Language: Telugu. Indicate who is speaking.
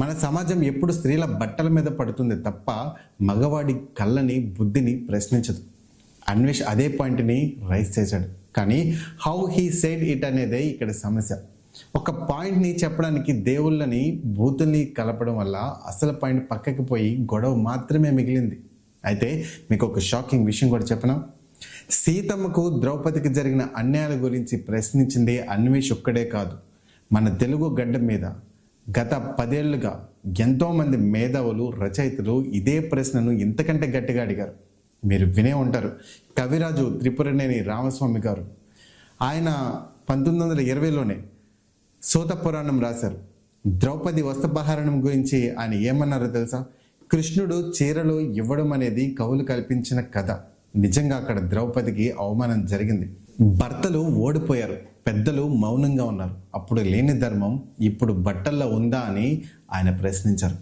Speaker 1: మన సమాజం ఎప్పుడు స్త్రీల బట్టల మీద పడుతుంది తప్ప మగవాడి కళ్ళని బుద్ధిని ప్రశ్నించదు. అన్వేష్ అదే పాయింట్ని రైస్ చేశాడు. కానీ హౌ హీ సెడ్ ఇట్ అనేదే ఇక్కడ సమస్య. ఒక పాయింట్ని చెప్పడానికి దేవుళ్ళని బూతుల్ని కలపడం వల్ల అసలు పాయింట్ పక్కకి పోయి గొడవ మాత్రమే మిగిలింది. అయితే మీకు ఒక షాకింగ్ విషయం కూడా చెప్పనా? సీతమ్మకు ద్రౌపదికి జరిగిన అన్యాయాల గురించి ప్రశ్నించింది అన్వేష్ ఒక్కడే కాదు. మన తెలుగు గడ్డ మీద గత పదేళ్ళుగా ఎంతోమంది మేధావులు రచయితలు ఇదే ప్రశ్నను ఇంతకంటే గట్టిగా అడిగారు. మీరు వినే ఉంటారు. కవిరాజు త్రిపురనేని రామస్వామి గారు. ఆయన పంతొమ్మిది వందల ఇరవైలోనే సూత పురాణం రాశారు. ద్రౌపది వస్త్రపహరణం గురించి ఆయన ఏమన్నారో తెలుసా? కృష్ణుడు చీరలు ఇవ్వడం అనేది కవులు కల్పించిన కథ. నిజంగా అక్కడ ద్రౌపదికి అవమానం జరిగింది. భర్తలు ఓడిపోయారు. పెద్దలు మౌనంగా ఉన్నారు. అప్పుడు లేని ధర్మం ఇప్పుడు బట్టల్లో ఉందా అని ఆయన ప్రశ్నించారు.